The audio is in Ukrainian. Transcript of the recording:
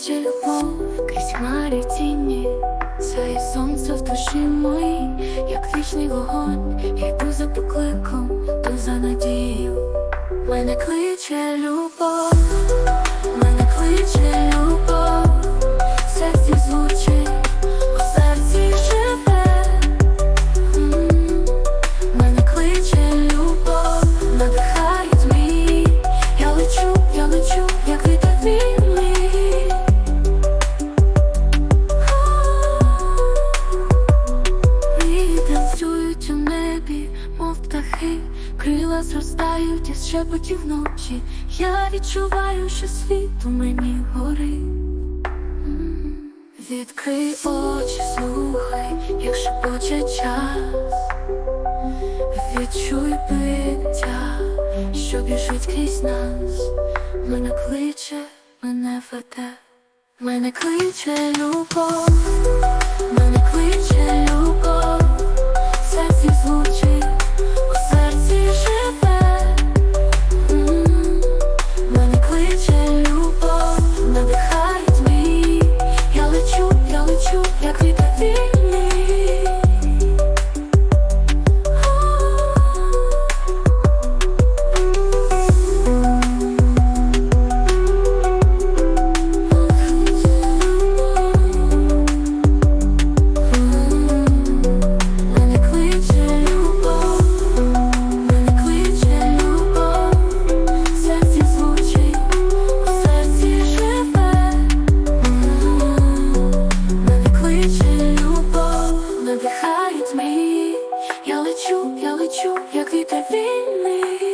Кличе любов крізь хмари тіні, Сяє сонце в душі моїй, як вічний вогонь, йду за покликом, то за надію, мене кличе любов. Птахи, крила зростають із шепотів вночі. Я відчуваю, що світ у мені горить. Відкрий очі, слухай, як шепоче час. Відчуй биття, що біжить крізь нас. Мене кличе, мене веде, мене кличе любов, лечу, як вітер вільний.